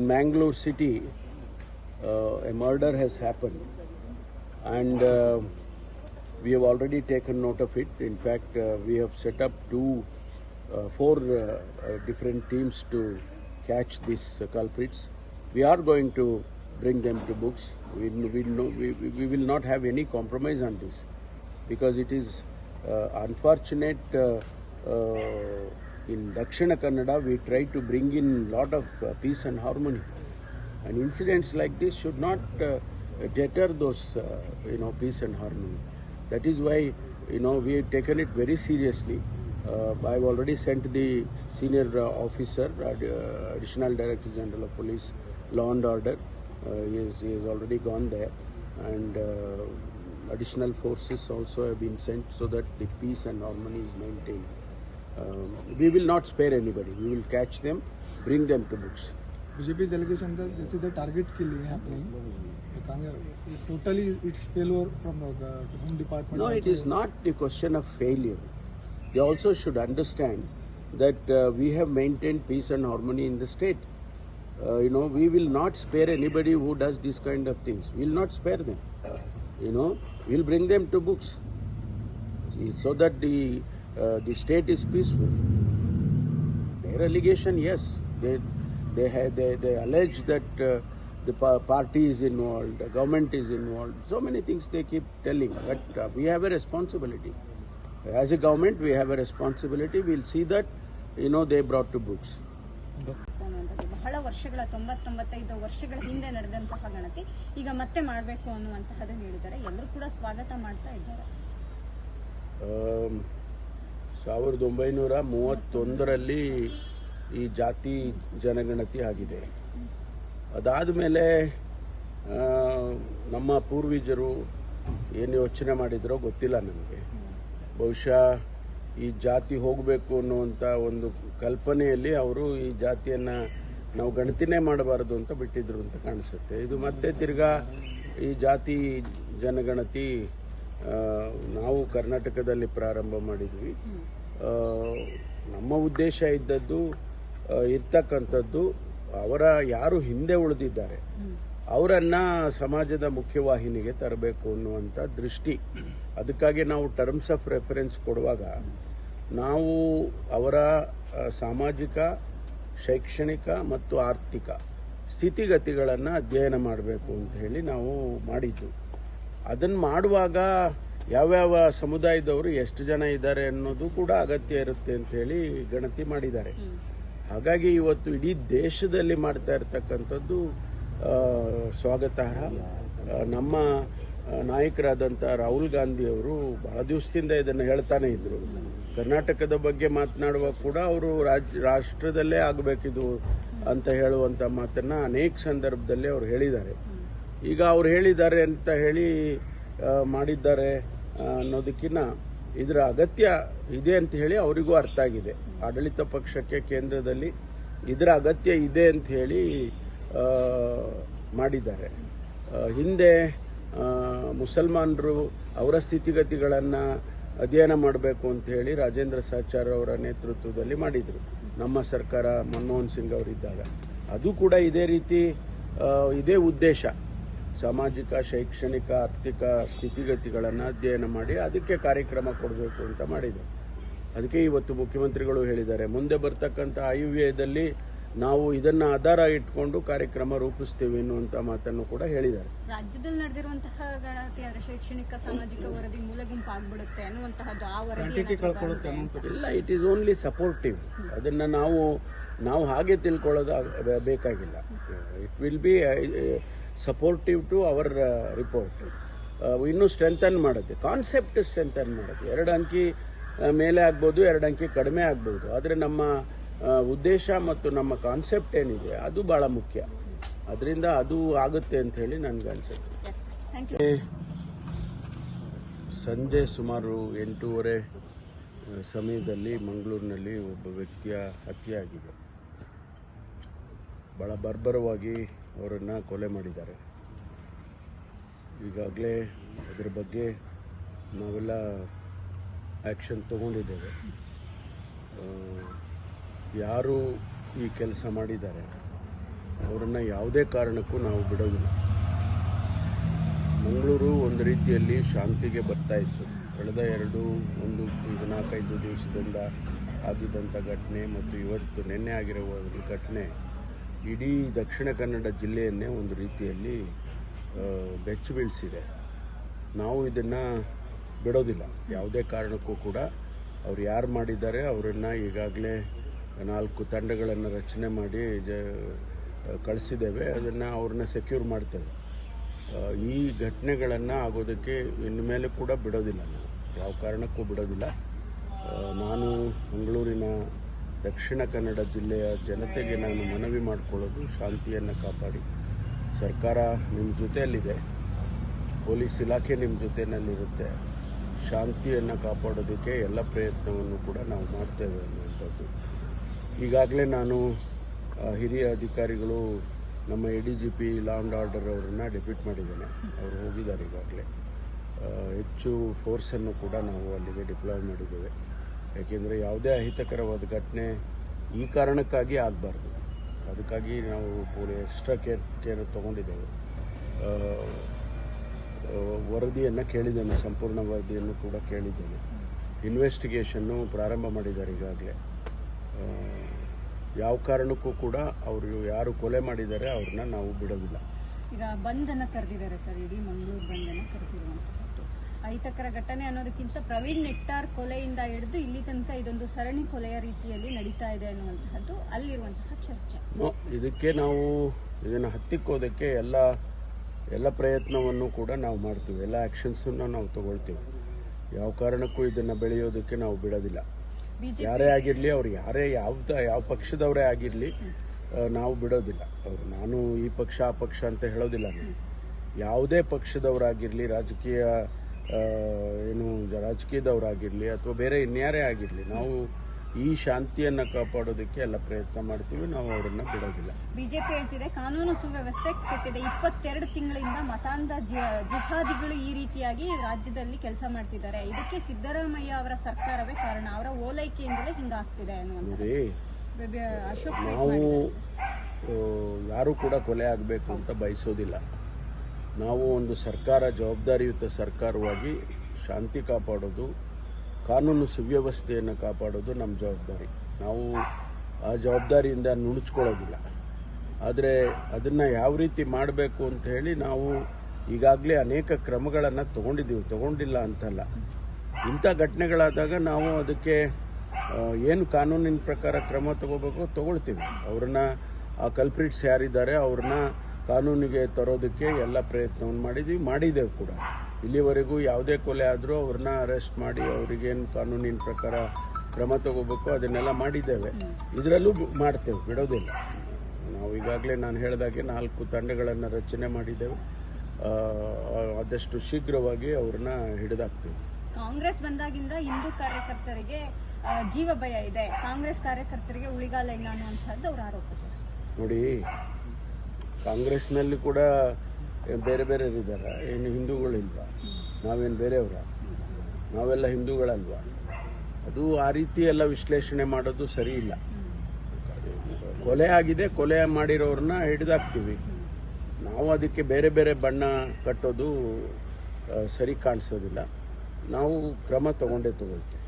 in Mangalore city, uh, a murder has happened, and uh, we have already taken note of it. In fact, uh, we have set up two, uh, four uh, uh, different teams to catch these culprits. We are going to bring them to books. We, we, know, we, we will not have any compromise on this because it is unfortunate. In Dakshina Kannada, we try to bring in lot of uh, peace and harmony, and incidents like this should not uh, deter those, uh, you know, peace and harmony. That is why, you know, we have taken it very seriously. Uh, I've already sent the senior uh, officer, uh, uh, additional director general of police, law and order. Uh, he, he has already gone there, and uh, additional forces also have been sent so that the peace and harmony is maintained. Um, we will not spare anybody. We will catch them, bring them to books. BJP's allegation that this is the target killing happening. Totally, it's failure from the Home Department. No, it is not the question of failure. They also should understand that uh, we have maintained peace and harmony in the state. Uh, you know, we will not spare anybody who does this kind of things. We will not spare them. You know, we'll bring them to books so that the the state is peaceful. Their allegation, yes, they they have, they, they allege that uh, the party is involved, the government is involved. So many things they keep telling, but uh, we have a responsibility. As a government, we have a responsibility. We'll see that, you know, they brought to books. ಬಹಳ ವರ್ಷಗಳ ತೊಂಬತ್ತೊಂಬತ್ತೈದು ವರ್ಷಗಳ ಹಿಂದೆ ನಡೆದಂತಹ ಗಣತಿ ಈಗ ಮತ್ತೆ ಮಾಡಬೇಕು ಅನ್ನುವಂತಹದ್ದು ಹೇಳಿದ್ದಾರೆ ಎಲ್ಲರೂ ಕೂಡ ಸ್ವಾಗತ ಮಾಡ್ತಾ ಇದ್ದಾರೆ ಸಾವಿರದ ಒಂಬೈನೂರ ಮೂವತ್ತೊಂದರಲ್ಲಿ ಈ ಜಾತಿ ಜನಗಣತಿ ಆಗಿದೆ. ಅದಾದ ಮೇಲೆ ನಮ್ಮ ಪೂರ್ವಿಜರು ಏನು ಯೋಚನೆ ಮಾಡಿದರೋ ಗೊತ್ತಿಲ್ಲ ನನಗೆ ಬಹುಶಃ ಈ ಜಾತಿ ಹೋಗಬೇಕು ಅನ್ನುವಂಥ ಒಂದು ಕಲ್ಪನೆಯಲ್ಲಿ ಅವರು ಈ ಜಾತಿಯನ್ನು ನಾವು ಗಣತಿನೇ ಮಾಡಬಾರದು ಅಂತ ಬಿಟ್ಟಿದ್ರು ಅಂತ ಕಾಣಿಸುತ್ತೆ. ಇದು ಮತ್ತೆ ತಿರ್ಗಾ ಈ ಜಾತಿ ಜನಗಣತಿ ನಾವು ಕರ್ನಾಟಕದಲ್ಲಿ ಪ್ರಾರಂಭ ಮಾಡಿದ್ವಿ. ನಮ್ಮ ಉದ್ದೇಶ ಇದ್ದದ್ದು ಇರ್ತಕ್ಕಂಥದ್ದು, ಅವರ ಯಾರು ಹಿಂದೆ ಉಳಿದಿದ್ದಾರೆ, ಅವರನ್ನ ಸಮಾಜದ ಮುಖ್ಯವಾಹಿನಿಗೆ ತರಬೇಕು ಅನ್ನುವಂಥ ದೃಷ್ಟಿ. ಅದಕ್ಕಾಗಿ ನಾವು ಟರ್ಮ್ಸ್ ಆಫ್ ರೆಫರೆನ್ಸ್ ಕೊಡುವಾಗ, ನಾವು ಅವರ ಸಾಮಾಜಿಕ, ಶೈಕ್ಷಣಿಕ ಮತ್ತು ಆರ್ಥಿಕ ಸ್ಥಿತಿಗತಿಗಳನ್ನು ಅಧ್ಯಯನ ಮಾಡಬೇಕು ಅಂತ ಹೇಳಿ ನಾವು ಮಾಡಿದ್ದು. ಅದನ್ನು ಮಾಡುವಾಗ ಯಾವ್ಯಾವ ಸಮುದಾಯದವರು ಎಷ್ಟು ಜನ ಇದ್ದಾರೆ ಅನ್ನೋದು ಕೂಡ ಅಗತ್ಯ ಇರುತ್ತೆ ಅಂತ ಹೇಳಿ ಗಣತಿ ಮಾಡಿದ್ದಾರೆ. ಹಾಗಾಗಿ ಇವತ್ತು ಇಡೀ ದೇಶದಲ್ಲಿ ಮಾಡ್ತಾ ಇರತಕ್ಕಂಥದ್ದು ಸ್ವಾಗತಾರ್ಹ. ನಮ್ಮ ನಾಯಕರಾದಂಥ ರಾಹುಲ್ ಗಾಂಧಿ ಅವರು ಬಹಳ ದಿವಸದಿಂದ ಇದನ್ನು ಹೇಳ್ತಾನೆ ಇದ್ರು. ಕರ್ನಾಟಕದ ಬಗ್ಗೆ ಮಾತನಾಡುವಾಗ ಕೂಡ ಅವರು ರಾಜ್ ರಾಷ್ಟ್ರದಲ್ಲೇ ಆಗಬೇಕಿದು ಅಂತ ಹೇಳುವಂಥ ಮಾತನ್ನು ಅನೇಕ ಸಂದರ್ಭದಲ್ಲಿ ಅವರು ಹೇಳಿದ್ದಾರೆ. ಈಗ ಅವ್ರು ಹೇಳಿದ್ದಾರೆ ಅಂತ ಹೇಳಿ ಮಾಡಿದ್ದಾರೆ ಅನ್ನೋದಕ್ಕಿನ್ನ ಇದರ ಅಗತ್ಯ ಇದೆ ಅಂತ ಹೇಳಿ ಅವರಿಗೂ ಅರ್ಥ ಆಗಿದೆ. ಆಡಳಿತ ಪಕ್ಷಕ್ಕೆ ಕೇಂದ್ರದಲ್ಲಿ ಇದರ ಅಗತ್ಯ ಇದೆ ಅಂತ ಹೇಳಿ ಮಾಡಿದ್ದಾರೆ. ಹಿಂದೆ ಮುಸಲ್ಮಾನರು ಅವರ ಸ್ಥಿತಿಗತಿಗಳನ್ನು ಅಧ್ಯಯನ ಮಾಡಬೇಕು ಅಂತ ಹೇಳಿ ರಾಜೇಂದ್ರ ಸಾಚಾರ್ ಅವರ ನೇತೃತ್ವದಲ್ಲಿ ಮಾಡಿದರು. ನಮ್ಮ ಸರ್ಕಾರ ಮನಮೋಹನ್ ಸಿಂಗ್ ಅವರಿದ್ದಾಗ. ಅದು ಕೂಡ ಇದೇ ರೀತಿ ಇದೇ ಉದ್ದೇಶ. ಸಾಮಾಜಿಕ ಶೈಕ್ಷಣಿಕ ಆರ್ಥಿಕ ಸ್ಥಿತಿಗತಿಗಳನ್ನು ಅಧ್ಯಯನ ಮಾಡಿ ಅದಕ್ಕೆ ಕಾರ್ಯಕ್ರಮ ಕೊಡಬೇಕು ಅಂತ ಮಾಡಿದೆ. ಅದಕ್ಕೆ ಇವತ್ತು ಮುಖ್ಯಮಂತ್ರಿಗಳು ಹೇಳಿದ್ದಾರೆ. ಮುಂದೆ ಬರ್ತಕ್ಕಂಥ ಆಯುವ್ಯಯದಲ್ಲಿ ನಾವು ಇದನ್ನು ಆಧಾರ ಇಟ್ಕೊಂಡು ಕಾರ್ಯಕ್ರಮ ರೂಪಿಸ್ತೀವಿ ಅನ್ನುವಂತ ಮಾತನ್ನು ಕೂಡ ಹೇಳಿದ್ದಾರೆ. ರಾಜ್ಯದಲ್ಲಿ ನಡೆದಿರುವಂತಹ ಗಣತಿ ಅಂದ್ರೆ ಶೈಕ್ಷಣಿಕ ಸಾಮಾಜಿಕ ವರದಿ ಮೂಲೆ ಗುಂಪಾಗ್ಬಿಡುತ್ತೆ ಅನ್ನುವಂತಹ ಅನ್ನುವಂತಹದ್ದು ಆ ವರದಿ ಏನಾದ್ರು ಕಾರಣತೆ? ಇಲ್ಲ ಇಟ್ ಈಸ್ ಓನ್ಲಿ ಸಪೋರ್ಟಿವ್ ಅದನ್ನು ನಾವು ನಾವು ಹಾಗೆ ತಿಳ್ಕೊಳ್ಳೋದು ಆಗ್- ಬೇಕಾಗಿಲ್ಲ. It will be supportive to our report ಇನ್ನೂ ಸ್ಟ್ರೆಂಥನ್ ಮಾಡುತ್ತೆ. ಕಾನ್ಸೆಪ್ಟ್ ಸ್ಟ್ರೆಂಥನ್ ಮಾಡುತ್ತೆ. ಎರಡು ಅಂಕಿ ಮೇಲೆ ಆಗ್ಬೋದು ಎರಡು ಅಂಕಿ ಕಡಿಮೆ ಆಗ್ಬೋದು. ಆದರೆ ನಮ್ಮ ಉದ್ದೇಶ ಮತ್ತು ನಮ್ಮ ಕಾನ್ಸೆಪ್ಟ್ ಏನಿದೆ ಅದು ಭಾಳ ಮುಖ್ಯ. ಅದರಿಂದ ಅದು ಆಗುತ್ತೆ ಅಂತ ಹೇಳಿ ನನಗೆ ಅನ್ಸುತ್ತೆ. ಸಂಜೆ ಸುಮಾರು ಎಂಟೂವರೆ ಸಮಯದಲ್ಲಿ ಮಂಗಳೂರಿನಲ್ಲಿ ಒಬ್ಬ ವ್ಯಕ್ತಿಯ ಹತ್ಯೆಯಾಗಿದೆ ಭಾಳ ಬರ್ಬರವಾಗಿ ಅವರನ್ನು ಕೊಲೆ ಮಾಡಿದ್ದಾರೆ. ಈಗಾಗಲೇ ಅದರ ಬಗ್ಗೆ ನಾವೆಲ್ಲ ಆ್ಯಕ್ಷನ್ ತಗೊಂಡಿದ್ದೇವೆ. ಯಾರು ಈ ಕೆಲಸ ಮಾಡಿದ್ದಾರೆ, ಅವರನ್ನು ಯಾವುದೇ ಕಾರಣಕ್ಕೂ ನಾವು ಬಿಡೋದಿಲ್ಲ. ಮಂಗಳೂರು ಒಂದು ರೀತಿಯಲ್ಲಿ ಶಾಂತಿಗೆ ಬರ್ತಾ ಇತ್ತು. ಕಳೆದ ಎರಡು, ಒಂದು, ಈಗ ನಾಲ್ಕೈದು ದಿವಸದಿಂದ ಆಗಿದ್ದಂಥ ಘಟನೆ ಮತ್ತು ಇವತ್ತು ನಿನ್ನೆ ಆಗಿರುವ ಘಟನೆ ಇಡೀ ದಕ್ಷಿಣ ಕನ್ನಡ ಜಿಲ್ಲೆಯನ್ನೇ ಒಂದು ರೀತಿಯಲ್ಲಿ ಬೆಚ್ಚು ಬೀಳಿಸಿದೆ ನಾವು ಇದನ್ನು ಬಿಡೋದಿಲ್ಲ. ಯಾವುದೇ ಕಾರಣಕ್ಕೂ ಕೂಡ ಅವ್ರು ಯಾರು ಮಾಡಿದ್ದಾರೆ ಅವರನ್ನು ಈಗಾಗಲೇ ನಾಲ್ಕು ತಂಡಗಳನ್ನು ರಚನೆ ಮಾಡಿ ಜ ಕಳಿಸಿದ್ದೇವೆ. ಅದನ್ನು ಅವ್ರನ್ನ ಸೆಕ್ಯೂರ್ ಮಾಡ್ತೇವೆ. ಈ ಘಟನೆಗಳನ್ನು ಆಗೋದಕ್ಕೆ ಇನ್ನು ಮೇಲೆ ಕೂಡ ಬಿಡೋದಿಲ್ಲ ನಾವು. ಯಾವ ಕಾರಣಕ್ಕೂ ಬಿಡೋದಿಲ್ಲ. ನಾನು ಮಂಗಳೂರಿನ ದಕ್ಷಿಣ ಕನ್ನಡ ಜಿಲ್ಲೆಯ ಜನತೆಗೆ ನಾನು ಮನವಿ ಮಾಡಿಕೊಳ್ಳೋದು ಶಾಂತಿಯನ್ನು ಕಾಪಾಡಿ. ಸರ್ಕಾರ ನಿಮ್ಮ ಜೊತೆಯಲ್ಲಿದೆ. ಪೊಲೀಸ್ ಇಲಾಖೆ ನಿಮ್ಮ ಜೊತೆಯಲ್ಲಿರುತ್ತೆ. ಶಾಂತಿಯನ್ನು ಕಾಪಾಡೋದಕ್ಕೆ ಎಲ್ಲ ಪ್ರಯತ್ನವನ್ನು ಕೂಡ ನಾವು ಮಾಡ್ತೇವೆ ಅನ್ನುವಂಥದ್ದು. ಈಗಾಗಲೇ ನಾನು ಹಿರಿಯ ಅಧಿಕಾರಿಗಳು ನಮ್ಮ A D G P law and order ಅವರನ್ನು ಡೆಪ್ಯೂಟ್ ಮಾಡಿದ್ದೇನೆ. ಅವರು ಹೋಗಿದ್ದಾರೆ ಈಗಾಗಲೇ. ಹೆಚ್ಚು ಫೋರ್ಸನ್ನು ಕೂಡ ನಾವು ಅಲ್ಲಿಗೆ ಡಿಪ್ಲಾಯ್ ಮಾಡಿದ್ದೇವೆ. ಯಾಕೆಂದರೆ ಯಾವುದೇ ಅಹಿತಕರವಾದ ಘಟನೆ ಈ ಕಾರಣಕ್ಕಾಗಿ ಆಗಬಾರ್ದು. ಅದಕ್ಕಾಗಿ ನಾವು ಪೂರ ಎಕ್ಸ್ಟ್ರಾ ಕೇರ್ ಕೇರ್ ತೊಗೊಂಡಿದ್ದೇವೆ. ವರದಿಯನ್ನು ಕೇಳಿದ್ದೇನೆ, ಸಂಪೂರ್ಣ ವರದಿಯನ್ನು ಕೂಡ ಕೇಳಿದ್ದೇನೆ. ಇನ್ವೆಸ್ಟಿಗೇಷನ್ನು ಪ್ರಾರಂಭ ಮಾಡಿದ್ದಾರೆ ಈಗಾಗಲೇ. ಯಾವ ಕಾರಣಕ್ಕೂ ಕೂಡ ಅವರು ಯಾರು ಕೊಲೆ ಮಾಡಿದ್ದಾರೆ ಅವ್ರನ್ನ ನಾವು ಬಿಡೋದಿಲ್ಲ. ಈಗ ಬಂಧನ ಕರೆದಿದ್ದಾರೆ ಸರ್, ಇಡೀ ಮಂಗಳೂರು ಬಂಧನ ಕರೆದಿರುವಂತಹದ್ದು ಅಹಿತಕರ ಘಟನೆ ಅನ್ನೋದಕ್ಕಿಂತ ಪ್ರವೀಣ್ ನೆಟ್ಟಾರ್ ಕೊಲೆಯಿಂದ ಹಿಡಿದು ಇಲ್ಲಿ ತನಕ ಇದೊಂದು ಸರಣಿ ಕೊಲೆಯ ರೀತಿಯಲ್ಲಿ ನಡೀತಾ ಇದೆ ಅನ್ನುವಂತಹದ್ದು ಅಲ್ಲಿರುವಂತಹ ಚರ್ಚೆ. ಇದಕ್ಕೆ ನಾವು ಇದನ್ನು ಹತ್ತಿಕ್ಕೋದಕ್ಕೆ ಎಲ್ಲ ಎಲ್ಲ ಪ್ರಯತ್ನವನ್ನು ಕೂಡ ನಾವು ಮಾಡ್ತೀವಿ. ಎಲ್ಲ ಆ್ಯಕ್ಷನ್ಸನ್ನು ನಾವು ತಗೊಳ್ತೀವಿ. ಯಾವ ಕಾರಣಕ್ಕೂ ಇದನ್ನು ಬೆಳೆಯೋದಕ್ಕೆ ನಾವು ಬಿಡೋದಿಲ್ಲ. ಯಾರೇ ಆಗಿರಲಿ ಅವ್ರು ಯಾರೇ ಯಾವ್ದ ಯಾವ ಪಕ್ಷದವರೇ ಆಗಿರಲಿ ನಾವು ಬಿಡೋದಿಲ್ಲ. ಅವರು ನಾನು ಈ ಪಕ್ಷ ಆ ಪಕ್ಷ ಅಂತ ಹೇಳೋದಿಲ್ಲ. ನಾನು ಯಾವುದೇ ಪಕ್ಷದವರಾಗಿರಲಿ ರಾಜಕೀಯ ಏನು ರಾಜಕೀಯದವರಾಗಿರಲಿ ಅಥವಾ ಬೇರೆ ಇನ್ಯಾರೇ ಆಗಿರಲಿ ನಾವು ಈ ಶಾಂತಿಯನ್ನು ಕಾಪಾಡೋದಕ್ಕೆ ಎಲ್ಲ ಪ್ರಯತ್ನ ಮಾಡ್ತೀವಿ ನಾವು ಅವರನ್ನು ಬಿಡೋದಿಲ್ಲ. ಬಿಜೆಪಿ ಹೇಳ್ತಿದೆ ಕಾನೂನು ಸುವ್ಯವಸ್ಥೆ ಕೆಟ್ಟಿದೆ. ಇಪ್ಪತ್ತೆರಡು ತಿಂಗಳಿಂದ ಮತಾಂಧ ಜಿಹಾದಿಗಳು ಈ ರೀತಿಯಾಗಿ ರಾಜ್ಯದಲ್ಲಿ ಕೆಲಸ ಮಾಡ್ತಿದ್ದಾರೆ. ಇದಕ್ಕೆ ಸಿದ್ದರಾಮಯ್ಯ ಅವರ ಸರ್ಕಾರವೇ ಕಾರಣ. ಅವರ ಓಲೈಕೆಯಿಂದಲೇ ಹಿಂಗಾಗ್ತಿದೆ ಅನ್ನುವಂಥ ನೋಡಿ ಬೆ- ಬೆ- ಅಶೋಕ್ ನಾವು ಯಾರೂ ಕೂಡ ಕೊಲೆ ಆಗಬೇಕು ಅಂತ ಬಯಸೋದಿಲ್ಲ. ನಾವು ಒಂದು ಸರ್ಕಾರ, ಜವಾಬ್ದಾರಿಯುತ ಸರ್ಕಾರವಾಗಿ ಶಾಂತಿ ಕಾಪಾಡೋದು, ಕಾನೂನು ಸುವ್ಯವಸ್ಥೆಯನ್ನು ಕಾಪಾಡೋದು ನಮ್ಮ ಜವಾಬ್ದಾರಿ. ನಾವು ಆ ಜವಾಬ್ದಾರಿಯಿಂದ ನುಣುಚ್ಕೊಳ್ಳೋದಿಲ್ಲ. ಆದರೆ ಅದನ್ನು ಯಾವ ರೀತಿ ಮಾಡಬೇಕು ಅಂತ ಹೇಳಿ ನಾವು ಈಗಾಗಲೇ ಅನೇಕ ಕ್ರಮಗಳನ್ನು ತಗೊಂಡಿದ್ದೀವಿ. ತಗೊಂಡಿಲ್ಲ ಅಂತಲ್ಲ. ಇಂಥ ಘಟನೆಗಳಾದಾಗ ನಾವು ಅದಕ್ಕೆ ಏನು ಕಾನೂನಿನ ಪ್ರಕಾರ ಕ್ರಮ ತಗೋಬೇಕು ತಗೊಳ್ತೀವಿ. ಅವ್ರನ್ನ, ಆ ಕಲ್ಪ್ರಿಟ್ಸ್ ಯಾರಿದ್ದಾರೆ, ಅವ್ರನ್ನ ಕಾನೂನಿಗೆ ತರೋದಕ್ಕೆ ಎಲ್ಲ ಪ್ರಯತ್ನವನ್ನು ಮಾಡಿದ್ವಿ. ಮಾಡಿದ್ದೇವೆ ಕೂಡ. ಇಲ್ಲಿವರೆಗೂ ಯಾವುದೇ ಕೊಲೆ ಆದರೂ ಅವ್ರನ್ನ ಅರೆಸ್ಟ್ ಮಾಡಿ ಅವರಿಗೇನು ಕಾನೂನಿನ ಪ್ರಕಾರ ಕ್ರಮ ತಗೋಬೇಕು ಅದನ್ನೆಲ್ಲ ಮಾಡಿದ್ದೇವೆ. ಇದರಲ್ಲೂ ಮಾಡ್ತೇವೆ ಬಿಡೋದಿಲ್ಲ. ನಾವು ಈಗಾಗಲೇ ನಾನು ಹೇಳಿದಾಗೆ ನಾಲ್ಕು ತಂಡಗಳನ್ನು ರಚನೆ ಮಾಡಿದ್ದೇವೆ. ಆದಷ್ಟು ಶೀಘ್ರವಾಗಿ ಅವ್ರನ್ನ ಹಿಡಿದಾಗ್ತೇವೆ ಕಾಂಗ್ರೆಸ್ ಬಂದಾಗಿಂದ ಹಿಂದೂ ಕಾರ್ಯಕರ್ತರಿಗೆ ಜೀವ ಭಯ ಇದೆ. ಕಾಂಗ್ರೆಸ್ ಕಾರ್ಯಕರ್ತರಿಗೆ ಉಳಿಗಾಲ ಇಲ್ಲ ಅನ್ನುವಂಥದ್ದು ಅವರ ಆರೋಪ ಸರ್. ನೋಡಿ ಕಾಂಗ್ರೆಸ್ನಲ್ಲಿ ಕೂಡ ಬೇರೆ ಬೇರೆ ಇದ್ದಾರೆ ಏನು ಹಿಂದೂಗಳಿಲ್ವ? ನಾವೇನು ಬೇರೆಯವರ? ನಾವೆಲ್ಲ ಹಿಂದೂಗಳಲ್ವಾ? ಅದು ಆ ರೀತಿ ಎಲ್ಲ ವಿಶ್ಲೇಷಣೆ ಮಾಡೋದು ಸರಿ ಇಲ್ಲ. ಕೊಲೆ ಆಗಿದೆ, ಕೊಲೆ ಮಾಡಿರೋರನ್ನ ಹಿಡಿದಾಕ್ತೀವಿ. ನಾವು ಅದಕ್ಕೆ ಬೇರೆ ಬೇರೆ ಬಣ್ಣ ಕಟ್ಟೋದು ಸರಿ ಕಾಣಿಸೋದಿಲ್ಲ. ನಾವು ಕ್ರಮ ತಗೊಂಡೇ ತಗೊಳ್ತೀವಿ.